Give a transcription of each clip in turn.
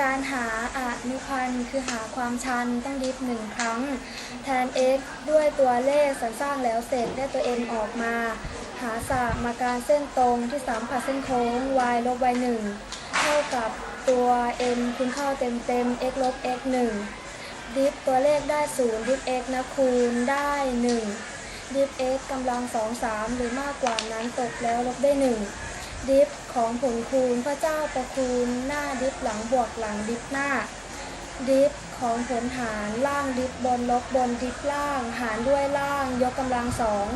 การหาอนุพันธ์คือหาความชันต้องดิฟหนึ่งครั้ง แทน x ด้วยตัวเลขสรรสร้างแล้วเสร็จได้ตัว m ออกมา หาสมาการเส้นตรงที่สัมผัสเส้นโค้ง y ลบ y 1เท่ากับตัว m คูณเข้าเต็มเต็มๆ x ลบ x 1ดิฟตัวเลขได้0ดิฟ x นะคูณได้ 1ดิฟ x กำลัง2 3หรือมากกว่านั้นตกแล้วลบได้ 1 ดิฟของผลคูณพระเจ้าประคูณหน้าดิฟหลังบวกหลังดิฟหน้า ดิฟของผลหารล่างดิฟบนลบบนดิฟล่าง หารด้วยล่างยกกำลังสอง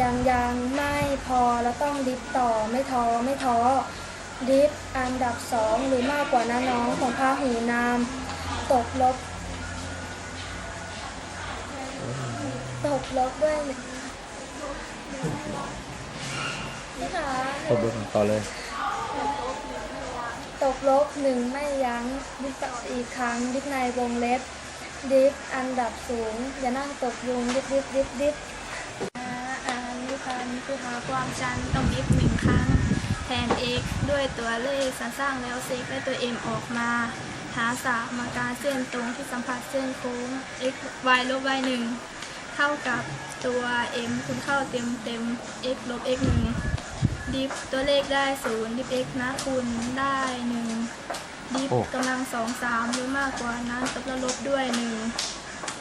ยังยังไม่พอแล้วต้องดิฟต่อไม่ท้อไม่ท้อดิฟอันดับสองหรือมากกว่านะน้องของพาหูนามตกลบ ตกลบด้วย นี่ค่ะตบดูต่อเลย ตกลบหนึ่งไม่ยั้งดิฟต่ออีกครั้งดิฟในวงเล็บ ดิฟอันดับสูง อย่านั่งตกยุงดิฟดิฟดิฟดิฟอ่านิพันธ์คือหาความชันต้องดิฟหนึ่งครั้ง แทน x ด้วยตัวเลขสรรสร้างแล้วเซกได้ตัว m ออกมาหาสามการเส้นตรงที่สัมผัสเส้นโค้ง x y ลบ y 1เท่ากับตัว m คูณเข้าเต็มเต็ม x ลบ x 1 ดิฟตัวเลขได้ศูนย์ดิฟ x นะคูณได้หนึ่งดิฟโอ้ กำลังสองสามหรือมากกว่านั้นตบแล้วลบด้วยหนึ่ง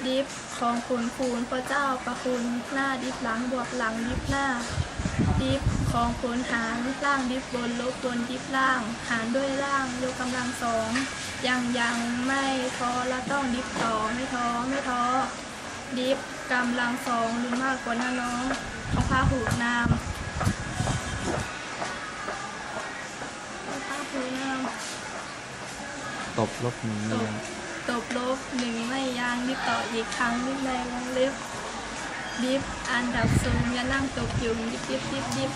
ดิฟของคูณคูณพระเจ้าประคูณหน้าดิฟหลังบวกหลังดิฟหน้า ดิฟของคูณหารล่างดิฟบนลบบนดิฟล่าง หารด้วยล่างยกกำลังสองยังยังไม่พอแล้วต้องดิฟต่อไม่ท้อไม่ท้อ ดิฟกำลังสองหรือมากกว่านั้นน้องของพาหูนาม ตบลบนี้ำตบตบลบหนึ่งไม่ยางดิบต่ออีกครั้งดิบในวงเล็บดิฟอันดับสูงอย่านั่งตกยุงดิบดิบดิบดิบ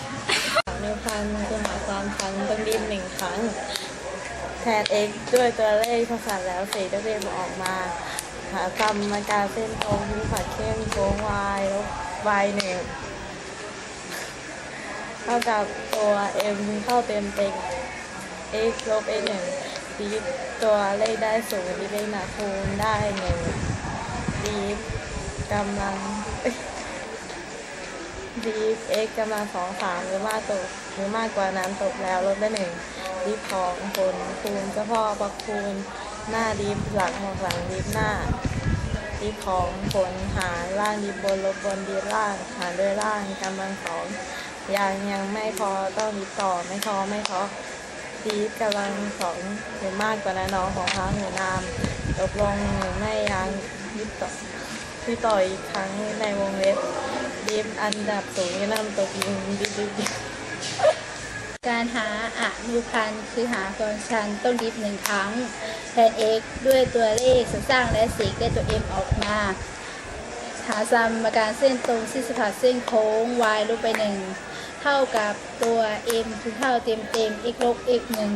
นิวพันธ์คือหาความพันต้องดิฟหนึ่งครั้ง แทน x ด้วยตัวเลขภาษาแล้วสี่ได้เรียงออกมา หากรรมการเส้นตรงที่ผัดเข้มโค้ง y ลบ y หนึ่งเท่ากับตัว m เข้าเต็มเต็ม x ลบ x หนึ่ง ดิฟตัวเลขได้ศูนย์ดิฟ x หนาคูณได้หนึ่งดิฟกำลังดีฟ x กกำลังสองสามหรือมากตกหรือมากกว่านั้นตกแล้วลดได้หนึ่งดีฟของผลคูณเฉพาะประคูณหน้าดีฟหลังบวกหลังดีฟหน้าดีฟของผลหารล่างดีฟบนลบบนดีล่างหารด้วยล่างกำลังสองยังยังไม่พอต้องดีฟต่อไม่ท้อไม่ท้อ ดีฟกำลังสองหรือมากกว่านั้นน้องของพระหูนามตกลงหรือไม่ยังดีฟต่อที่ต่ออีกครั้งในวงเล็บดิฟอันดับสูงก็นำตกยุงดิฟดิดิการหาอนุพันธ์คือหาความชันต้องดิฟหนึ่งครั้งแทน x ด้วยตัวเลขสร้างและสกได้ตัว m ออกมา หาสมการเส้นตรงที่สผัสเส้นโค้ง y ลบไปหนึ่ง เท่ากับตัว m คือเท่าเต็มเต็ม x ลบ x หนึ่ง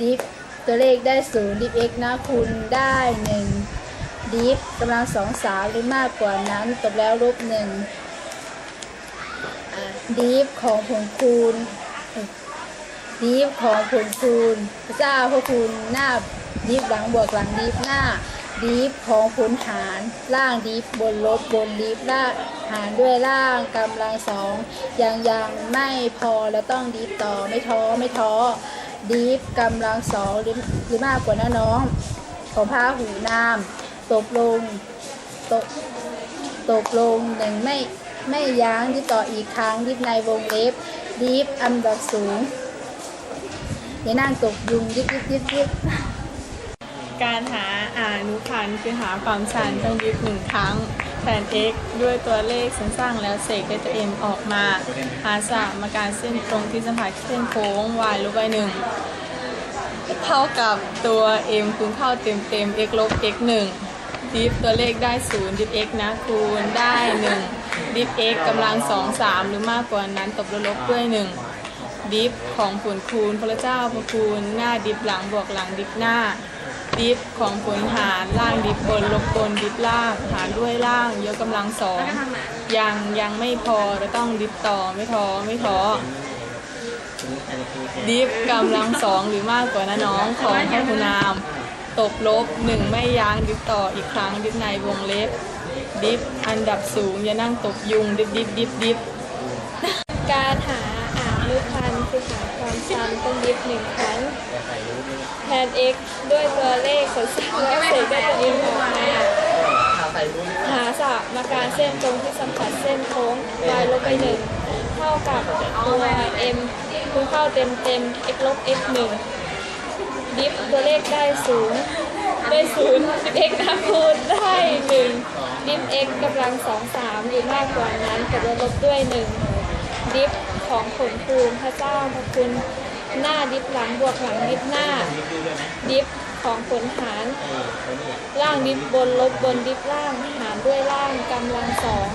ดิฟตัวเลขได้ศูนย์ดิฟ x นะคูณได้หนึ่งดิฟกำลังสองสามหรือมากกว่านั้นตบแล้วลบหนึ่งดิฟของผลคูณดีฟของผลคูณพระเจ้าพระคุณหน้าดีฟหลังบวกหลังดีฟหน้า ดีฟของผลหารล่างดีฟบนลบบนดีฟล่างหารด้วยล่างกำลังสองยังยังไม่พอแล้วต้องดีฟต่อไม่ท้อไม่ท้อดีฟกำลังสองหรือหรือมากกว่านะน้อง ของพาหูนามตกลงตกตกลงหนึ่งไม่ไม่ยั้งดีฟต่ออีกครั้งดีฟในวงเล็บดีฟอันดับสูงอย่านั่งตกยุงยิบยิบยิบยิบ การหาอานุพันธ์คือหาความชันต้องดิฟหนึ่งครั้งแทน x ด้วยตัวเลขสร้างแล้วเสกได้ตัว m ออกมา หาสามการเส้นตรงที่สัมผัสเส้นโค้ง y ลบ y หนึ่งเท่ากับตัว m คูณเข้าเต็มเต็ม x ลบ x หนึ่งดิฟตัวเลขได้ศูนย์ดิฟ x นะคูณได้หนึ่งดิฟ x กำลังสองสามหรือมากกว่านั้นตบลบด้วยหนึ่งดิฟของผลคูณพระเจ้าพระคูณหน้าดิฟหลังบวกหลังดิฟหน้า ดิฟของผลหารล่างดิฟบนลบบนดิฟล่างหารด้วยล่างยกกำลังสองยังยังไม่พอเราต้องดิฟต่อไม่ท้อไม่ท้อดิฟกำลังสองหรือมากกว่านะน้องของพระคุณนาม ตบลบหนึ่งไม่ยั้งดิฟต่ออีกครั้งดิฟในวงเล็บ ดิฟอันดับสูงอย่านั่งตบยุงดิฟดิฟดิฟดิฟการหา คือหาความชันต้องดิฟหนึ่งครั้งแทน x ด้วยตัวเลขสัญญาแล้วเศษได้ตัว m ออกมาหาสมการเส้นตรงที่สัมผัสเส้นโค้ง y ลบไปหนึ่งเท่ากับตัว m คูณเข้าเต็มเต็ม x ลบ x หนึ่งดิฟตัวเลขได้ศูนย์ได้ศูนย์ดิฟ x นะคูณได้หนึ่งดิฟ x กำลังสองสามหรือมากกว่านั้นกับลบลบด้วยหนึ่งดิฟ ของผลคูณพระเจ้าพระคุณหน้าดิฟหลังบวกหลังดิฟหน้า ดิฟของผลหารล่างดิฟบนลบบนดิฟล่างหารด้วยล่างกำลังสอง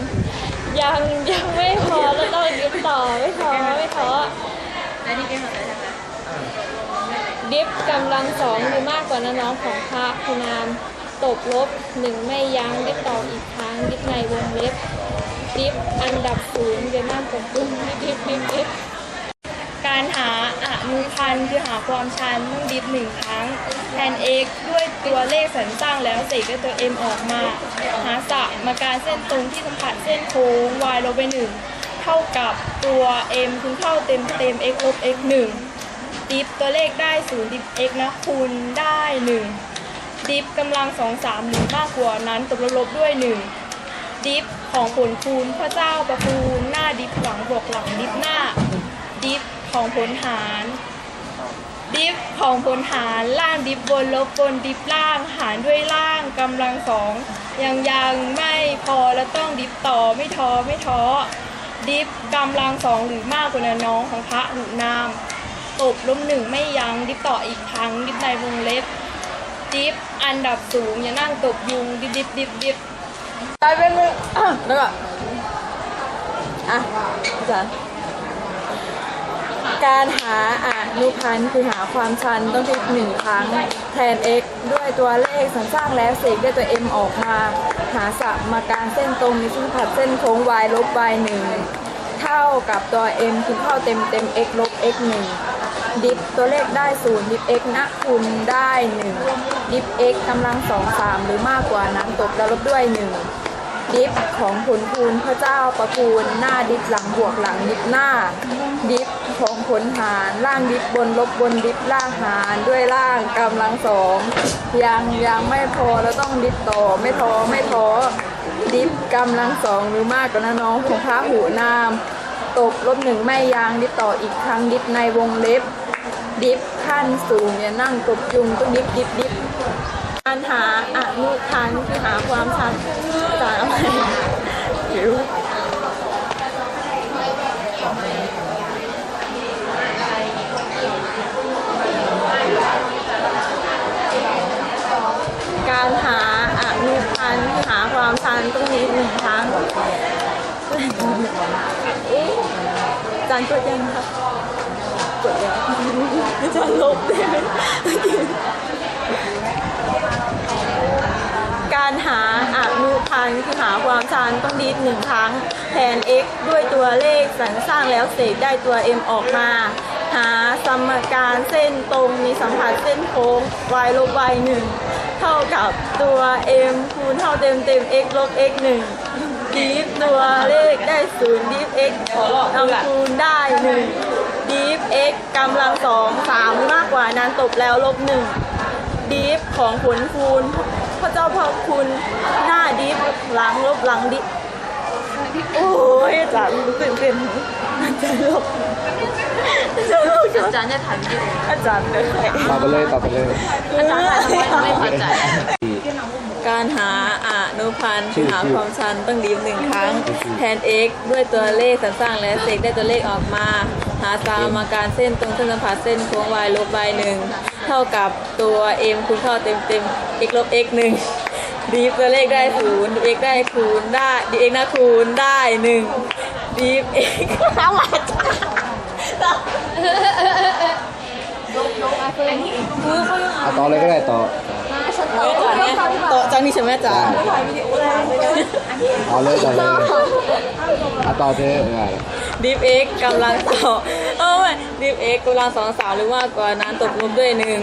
ยังยังไม่พอแล้วต้องดิฟต่อไม่ท้อไม่ท้อดิฟกำลังสองหรือมากกว่านั้นน้องของพระคุณาม ตบลบหนึ่งไม่ยั้งดิฟต่ออีกครั้งดิฟในวงเล็บ ดิฟอันดับศูนย์เวียดนามกับกุ้งดิฟดิฟดิฟการหาอนุพันคือหาความชันต้องดิฟหนึ่งครั้งแทน x ด้วยตัวเลขสรรสร้างแล้วเศษด้วยตัว m ออกมา หาสะมการเส้นตรงที่สัมผัสเส้นโค้ง y ลบไปหนึ่งเท่ากับตัว m คูณเข้าเต็มเต็ม x ลบ x หนึ่งดิฟตัวเลขได้ศูนย์ดิฟ x นะคูณได้หนึ่งดิฟกำลังสองสามหรือมากกว่านั้นตบลบด้วยหนึ่งดิฟ ของผลคูณพระเจ้าประคูณหน้าดิฟหลังบวกหลังดิฟหน้า ดิฟของผลหาร ดิฟของผลหารล่างดิฟบนลบบนดิฟล่างหารด้วยล่างกำลังสองยังยังไม่พอแล้วต้องดิฟต่อไม่ท้อไม่ท้อดิฟกำลังสองหรือมากกว่านั้นน้องของพระหนุนามตบลบหนึ่งไม่ยั้งดิฟต่ออีกครั้งดิฟในวงเล็บดิฟอันดับสูงอย่านั่งตบยุงดิฟดิฟดิฟดิฟ ได้เป็นแล้วก็อะอาจารย์การหาอนุพันธ์คือหาความชันต้องดิฟหนึ่งครั้งแทน x ด้วยตัวเลขสรรสร้างแล้วเศษด้วยตัว m ออกมา หาสมาการเส้นตรงมีเส้นผัดเส้นโค้ง y ลบ y หนึ่งเท่ากับตัว m คือเข้าเต็มเต็ม x ลบ x หนึ่ง ดิฟตัวเลขได้ศูนย์ดิฟ x นะคูณได้หนึ่งดิฟ x กำลังสองสามหรือมากกว่านั้นตกแล้วลบด้วยหนึ่งดิฟของผลคูณพระเจ้าประคูณหน้าดิฟหลังบวกหลังดิฟหน้า ดิฟของผลหารล่างดิฟบนลบบนดิฟล่างหารด้วยล่างกำลังสองยังยังไม่พอแล้วต้องดิฟต่อไม่ท้อไม่ท้อดิฟกำลังสองหรือมากกว่านั้นน้องของพระหูนามตกลบหนึ่งไม่ยางดิฟต่ออีกครั้งดิฟในวงเล็บ ดิฟขั้นสูงอย่านั่งตบยุงต้องดิฟดิฟดิฟการหาอนุพันคือหาความชันอาจารย์เอาไหมหิวการหาอนุพันธ์คือหาความชันต้องมีหนึ่งครั้งเอ๊ะอาจารย์กดยังครับ กดแล้วอาจารย์ลบได้ไหมการหาอนุพันธ์คือหาความชันต้องดีดหนึ่งครั้งแทน x ด้วยตัวเลขสรรสร้างแล้วเศษได้ตัว m ออกมา หาสมการเส้นตรงมีสัมผัสเส้นโค้ง y ลบ y 1เท่ากับตัว m คูณเท่าเต็มเต็ม x ลบ x 1ดีฟตัวเลขได้ศูนย์ดีฟ x กำคูณได้ 1 ดีฟ x กำลังสองสามมากกว่านั้นตบแล้วลบหนึ่งดิฟของผลคูณ พระเจ้าพระคุณหน้าดิฟหลังลบหลังดิฟโอ้ยอาจารย์ตื่นเต้นอาจารย์ลบอาจารย์ลบอาจารย์จะถ่ายวิดีโออาจารย์เลยตอบไปเลยตอบไปเลยอาจารย์ไม่เข้าใจที่การหาอนุพันธ์คือหาความชันต้องดีฟหนึ่งครั้ง แทน x ด้วยตัวเลขสรรสร้างและเศษได้ตัวเลขออกมา หาสมการเส้นตรงเส้นสัมผัสเส้นโค้ง y ลบ y หนึ่งเท่ากับตัว m คูณเข้าเต็มเต็ม x ลบ x หนึ่งดีฟตัวเลขได้ศูนย์ดี x ได้คูณได้ดี x นะคูณได้หนึ่งดีฟ x เอามาจ้าเอาต่อเลยก็ได้ต่อ โอ้ยอาจารย์เนี่ยต่อจากนี้ใช่ไหมอาจารย์เอาเลยต่อเลยเอาต่อเธอดิฟเอ็กกำลังต่อเออด้วยดิฟเอ็กกำลังสองสามหรือมากว่านั้นตบลบด้วยหนึ่ง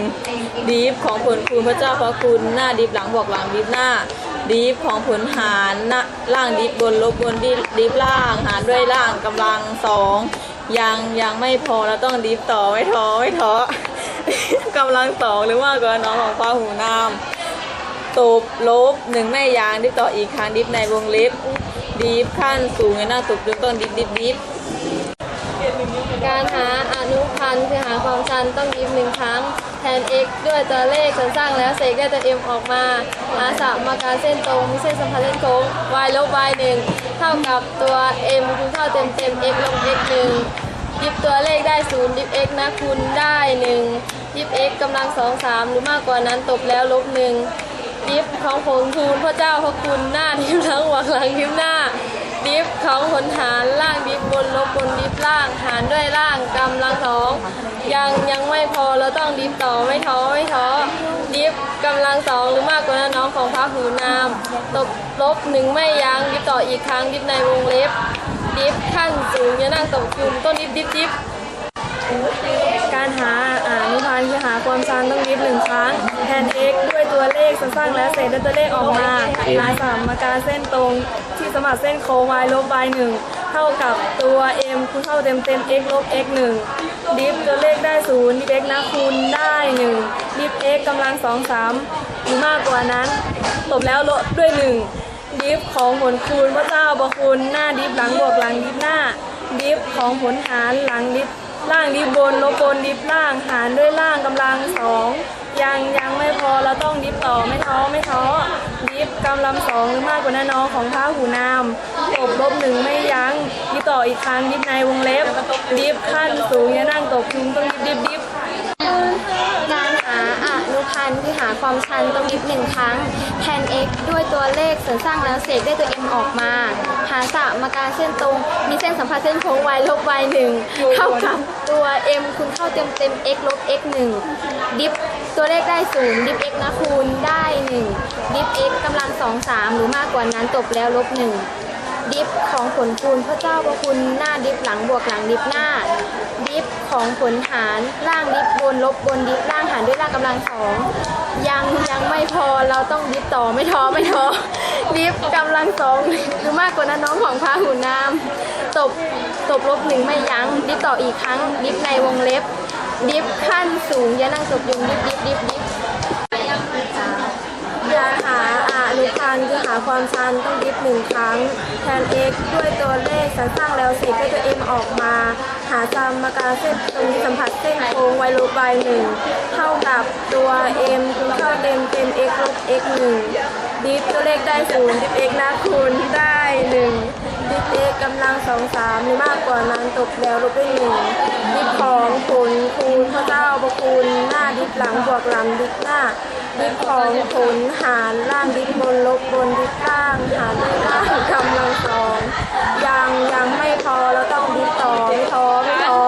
ดิฟของผลคูณพระเจ้าพระคุณหน้าดิฟหลังบวกหลังดิฟหน้าดิฟของผลหารหน้าล่างดิฟบนลบบนดิฟดิฟล่างหารด้วยล่างกำลังสองยังยังไม่พอเราต้องดิฟต่อไม่ท้อไม่ท้อกำลังสองหรือมากกว่าน้องของฟ้าหูน้ำ ตบลบหนึ่งแม่ยางดิฟต่ออีกครั้งดิฟในวงเล็บดิฟขั้นสูงในหน้าตบดึงต้องดิฟดิฟดิฟการหาอนุพันธ์คือหาความชันต้องดิฟหนึ่งครั้งแทน x ด้วยตัวเลขส่นสร้างแล้วเซกได้ตัว m ออกมาอาสามาการเส้นตรงเส้นสัมพันธ์เส้นโค้ง y ลบ y 1เท่ากับตัว m คูณเท่าเต็มเต็ม x ลบ x 1ดิบตัวเลขได้0ดิบ x นะคูณได้1ดิบ x กำลังสองสามหรือมากกว่านั้นตบแล้วลบ1 ดิฟของผงคูลพระเจ้าพระคุณหน้าดิฟทั้งหวังหลังดิฟหน้า ดิฟของผนหานล่างดิฟบนลบบนดิฟล่างหารด้วยล่างกำลังสองยังยังไม่พอเราต้องดิฟต่อไม่ท้อไม่ท้อดิฟกำลังสองหรือมากกว่านั้นน้องของพระหูนามตบลบหนึ่งไม่ยั้งดิฟต่ออีกครั้งดิฟในวงเล็บดิฟขั้นสูงจะนั่งตกคุมต้นดิฟดิฟดิฟการหาอนุพันธ์จะหาความชันต้องดิฟหนึ่งครั้งแทน x ด้วยตัวเลขสร้างแล้วเศษด้วยตัวเลขออกมาหาสมการเส้นตรงที่สมการเส้นโค้ง y ลบ y หนึ่งเท่ากับตัว m คูณเท่าเต็มเต็ม x ลบ x หนึ่งดิฟตัวเลขได้ศูนย์ดิฟ x นะคูณได้หนึ่งดิฟ x กำลังสองสามหรือมากกว่านั้นตบแล้วลบด้วยหนึ่งดิฟของผลคูณพระเจ้าประคุณหน้าดิฟหลังบวกหลังดิฟหน้า ดิฟของผลหารหลังดิฟล่างดิบบนลบบนดิบล่างหารด้วยล่างกำลังสอง ยังยังไม่พอเราต้องดิบต่อไม่ท้อไม่ท้อดิบกำลังสองหรือมากกว่านั้นน้องของพระหูนามตบลบหนึ่งไม่ยั้งดิบต่ออีกครั้งดิบในวงเล็บ ดิบขั้นสูงอย่านั่งตบยุงต้องดิบดิบดิบการหาอนุพันธ์คือหาความชันต้องยิบหนึ่งครั้งแทน x ด้วยตัวเลขเสริมสร้างแล้วเศษได้ตัว m ออกมา หาสมการเส้นตรง มีเส้นสัมพันธ์เส้นโค้ง y ลบ y หนึ่งเท่ากับตัว m คูณเข้าเต็มเต็ม x ลบ x หนึ่งดิฟ ตัวเลขได้ศูนย์ดิฟ x นะคูณได้หนึ่งดิฟ x กำลังสองสามหรือมากกว่านั้นตบแล้วลบหนึ่งดิฟของผลคูณพระเจ้าประคุณหน้าดิฟหลังบวกหลังดิฟหน้า ดิฟของผลหารล่างดิฟบนลบบนดิฟล่างหารด้วยล่างกำลังสองยังยังไม่พอเราต้องดิฟต่อไม่ท้อไม่ท้อดิฟกำลังสองหรือมากกว่านั้นน้องของพาหูนามตบตบลบหนึ่งไม่ยั้งดิฟต่ออีกครั้งดิฟในวงเล็บ ดิฟขั้นสูงยานั่งตบยุงดิฟดิฟดิฟดิฟกาหาอนุพันธ์คือหาความชันต้องดิฟหนึ่งครั้ง แทน x ด้วยตัวเลขสรรสร้างแล้วเศษด้วยตัว m ออกมา หาสมการเส้นตรงที่สัมผัสเส้นโค้ง y ลบ y หนึ่งเท่ากับตัว m คูณเข้าเต็มเต็ม x ลบ x หนึ่งดิฟตัวเลขได้ศูนย์ดิฟ x นะคูณได้หนึ่งดิฟ x กำลังสองสามหรือมากกว่านั้น ตกแล้วลบด้วยหนึ่งดิฟของผลคูณพระเจ้าประคูณหน้าดิฟหลังบวกหลังดิฟหน้า ดิฟของผลหารล่างดิฟบนลบบนดิฟล่างหารด้วยล่างกำลังสองยังยังไม่พอเราต้องดิฟต่อไม่ท้อไม่ท้อ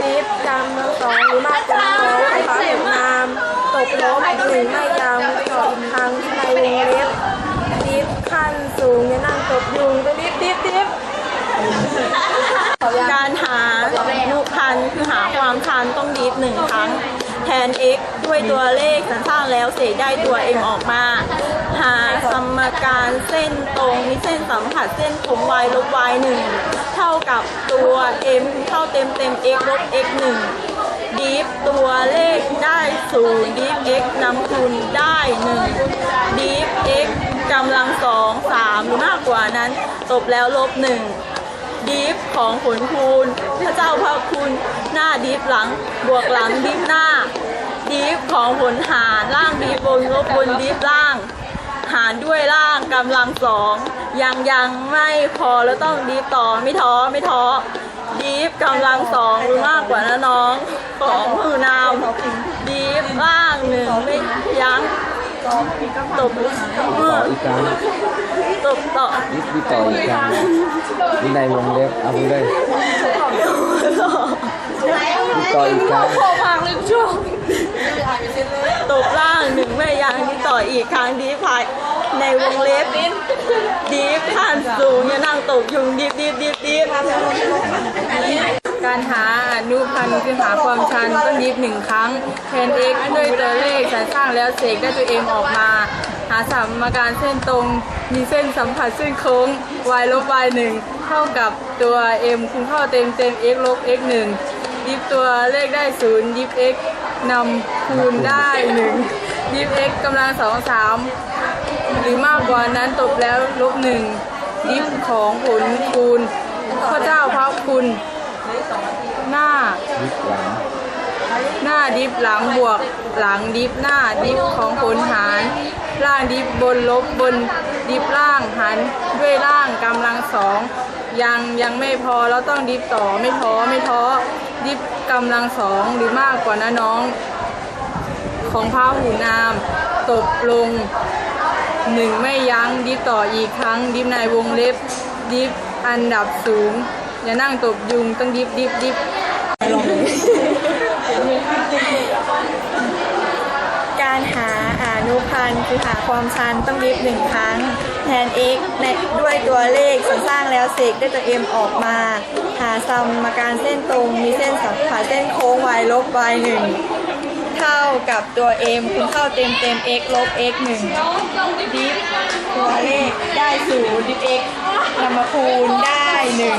ดิฟกำลังสองหรือมากกว่าน้องไฟฟ้าเหนามตกลบหนึ่งไม่ยังต่ออีกครั้งในวงเล็บดิฟขั้นสูงอย่านั่งตบยุงไปดิฟดิฟดิฟ การหาอนุพันคือหาความชันต้องดิฟหนึ่งครั้ง แทน x ด้วยตัวเลขสร้างแล้วเศษได้ตัว m ออกมา หาสมการเส้นตรงมีเส้นสัมผัสเส้นโค้ง y ลบ y หนึ่งเท่ากับตัว m เท่าเต็มเต็ม x ลบ x หนึ่งดิฟตัวเลขได้ศูนย์ดิฟ x นำคูณได้หนึ่งดิฟ x กำลังสองสามหรือมากกว่านั้นตบแล้วลบหนึ่ง ดิฟของผลคูณ พระเจ้าพระคุณหน้าดิฟหลังบวกหลังดิฟหน้า ดิฟของผลหารล่างดิฟบนลบบนดิฟล่าง หารด้วยล่างกำลังสองยังยังไม่พอแล้วต้องดิฟต่อไม่ท้อไม่ท้อดิฟกำลังสองหรือมากกว่านะน้องของมือนามดิฟล่างหนึ่งไม่ยั้ง ตบมือต่ออีกครั้งตบต่อดิบดิบต่ออีกครั้งนี่ในวงเล็บเอาไปเลยดิบต่ออีกครั้งตบล่างหนึ่งแม่ยางที่ต่ออีกครั้งดีพายในวงเล็บดีขั้นสูงอย่านั่งตบยุงดิบดิบดิบดิบ การหาอนุพันธ์คือหาความชันต้องยิบหนึ่งครั้งแทน x ด้วยตัวเลขสรรสร้างแล้วเสกได้ตัว m องออกมา หาสมการเส้นตรง มีเส้นสัมผัสเส้นโค้ง y ลบ y 1เท่ากับตัว m คูณเข้าเต็มเต็ม x ลบ x 1ยิบตัวเลขได้0ยิบ x นำคูณได้1ยิบ x กำลังสองสามหรือมากกว่านั้นตบแล้วลบหนึ่งยิบของผลคูณพระเจ้าพระคุณ หน้ายิบหลังหน้าดิฟหลังบวกหลังดิฟหน้าดิฟของผลหารล่างดิฟบนลบบนดิฟล่างหารด้วยล่างกำลังสองยังยังไม่พอเราต้องดิฟต่อไม่ท้อไม่ท้อดิฟกำลังสองหรือมากกว่านะน้อง ของพาหูนาม ตบลงหนึ่งไม่ยั้งดิฟต่ออีกครั้ง ดิฟในวงเล็บ ดิฟอันดับสูง อย่านั่งตบยุงต้องดิฟดิฟดิฟการหาอนุพันธ์คือหาความชันต้องดิฟหนึ่งครั้ง แทน x ในด้วยตัวเลขสรรสร้างแล้วเสกได้ตัว m ออกมา หาสมการเส้นตรงมีเส้นสัมผัสเส้นโค้ง y ลบ y 1เท่ากับตัว m คูณเข้าเต็มเต็ม x ลบ x 1ดิฟตัวเลขได้ศูนย์ดิฟ x นำมาคูณได้หนึ่ง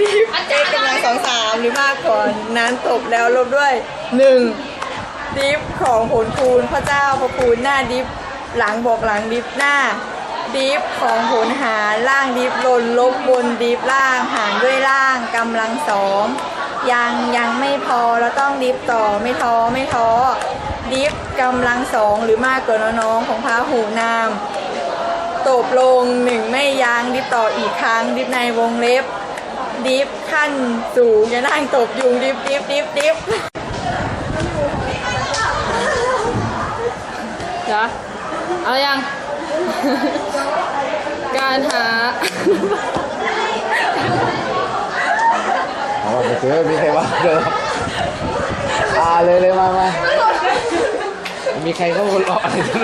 ดิฟ x กำลังสองสามหรือมากกว่านั้นตบแล้วลบด้วยหนึ่งดิฟของผลคูณพระเจ้าพระคูณหน้าดิฟหลังบวกหลังดิฟหน้า ดิฟของผลหารล่างดิฟลนลบบนดิฟล่างหารด้วยล่างกำลังสองยังยังไม่พอเราต้องดิฟต่อไม่ท้อไม่ท้อดิฟกำลังสองหรือมากกว่าน้องของพาหูนามตบลงหนึ่งไม่ยั้งดิฟต่ออีกครั้งดิฟในวงเล็บ ดิฟขั้นสูงอย่านั่งตบยุงดิฟดิฟดิฟดิฟจ้ะเอายัง การหา เอาไปซื้อมีใครว่าเดิมอ่าเลยเลยมามามีใครเขาคนรออะไรกัน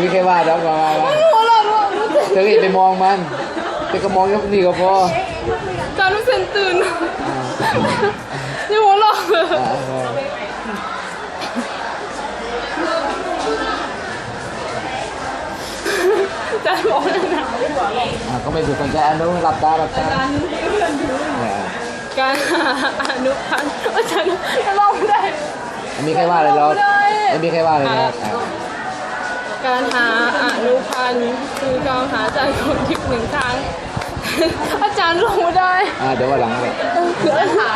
มีใครว่าดับมามามา เธอก็อย่าไปมองมันเธอก็มองแค่นี่ก็พอจารุเซนตื่นนี่หัวเราะอ่าอ่าจานบอกเลยนะอ่าก็ไม่ถูกสนใจอันนู้นหลับตาหลับตาเนี่ยการหาอนุพันธ์อาจารย์จะลองไม่ได้มีใครว่าเลยเราไม่มีใครว่าเลยนะอ่า การหาอนุพันธ์คือการหาอาจารย์คนทิพหนึ่งครั้ง อาจารย์ลงไม่ได้อ่าเดี๋ยววันหลังเลยการหา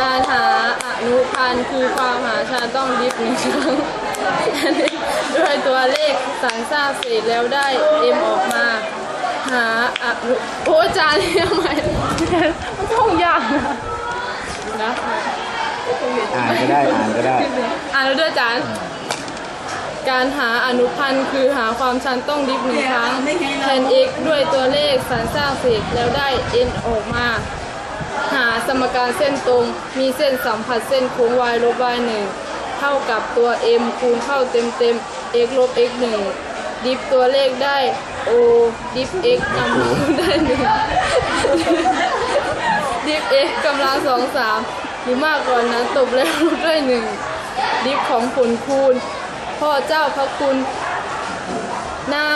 การหาอนุพันธ์คือความหาชาต้องดิฟหนึ่งครั้งด้วยตัวเลขสรรสร้างเศษแล้วได้ m ออกมา หาอนุโอ้อาจารย์ทำไมมันต้องยากนะนะอ่านก็ได้อ่านก็ได้ อ่านแล้วด้วยอาจารย์ การหาอนุพันธ์คือหาความชันต้องดิฟหนึ่งครั้งแทน x ด้วยตัวเลขสรรสร้างเศษแล้วได้ n ออกมา หาสมการเส้นตรง มีเส้นสัมผัสเส้นโค้ง y ลบ y 1เท่ากับตัว m คูณเข้าเต็มเต็ม x ลบ x 1ดิฟตัวเลขได้ o ดิฟ x นำคูณได้หนึ่งดิฟ x กำลังสองสามหรือมากกว่านั้นตบแล้วลบด้วยหนึ่งดิฟของผลคูณ พ่อเจ้าพระคุณ หน้า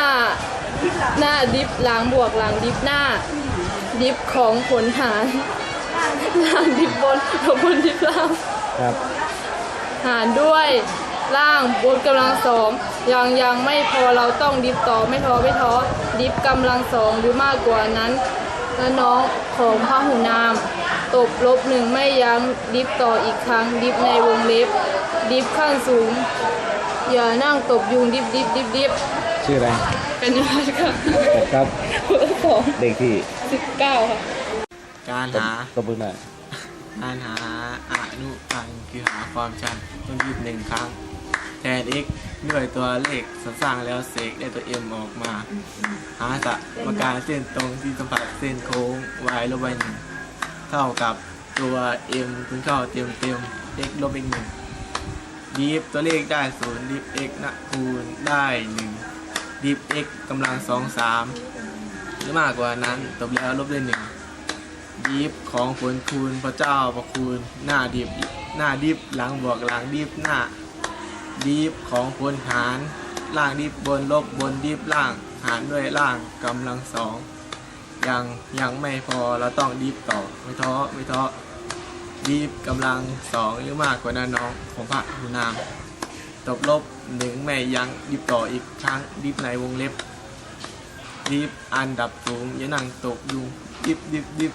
หน้าดิฟหลังบวกหลังดิฟหน้า ดิฟของผลหารล่างดิฟบนกับบนดิฟล่างครับ หารด้วยล่างบนกำลังสองยังยังไม่พอเราต้องดิฟต่อไม่ท้อไม่ท้อดิฟกำลังสองหรือมากกว่านั้นและน้องของพระหูนามตบลบหนึ่งไม่ยั้งดิฟต่ออีกครั้งดิฟในวงเล็บ ดิฟขั้นสูง อย่านั่งตบยุงดิฟดิฟดิฟดิฟชื่ออะไรเป็นยังไงคะครับสองเด็กที่สิบเก้าค่ะ การหาตบมือหน่อยการหาอนุพันธ์คือหาความชันต้องยืดหนึ่งครั้งแทน x ด้วยตัวเลขสร้างแล้วเสกได้ตัว m ออกมา หาสมการเส้นตรงที่สัมผัสเส้นโค้ง y ลบ y หนึ่งเท่ากับตัว m คูณเข้าเต็มเต็ม x ลบ x หนึ่ง ดิฟตัวเลขได้ศูนย์ดิฟ x นะคูณได้หนึ่งดิฟ x กำลังสองสามหรือมากกว่านั้นตบแล้วลบด้วยหนึ่งดิฟของผลคูณพระเจ้าประคูณหน้าดิบหน้าดิบหลังบวกหลังดิบหน้าดิฟของผลหารล่างดิบบนลบบนดิบล่างหารด้วยล่างกำลังสองยังยังไม่พอเราต้องดิฟต่อไม่ท้อไม่ท้อ ดิบกำลังสองหรือมากกว่านั้นน้องของพระหุนาม ตบลบหนึ่งแม่ยังดิบต่ออีกครั้งดิบในวงเล็บดิบอันดับสูงอย่านั่งตกยุงดิบดิบดิบ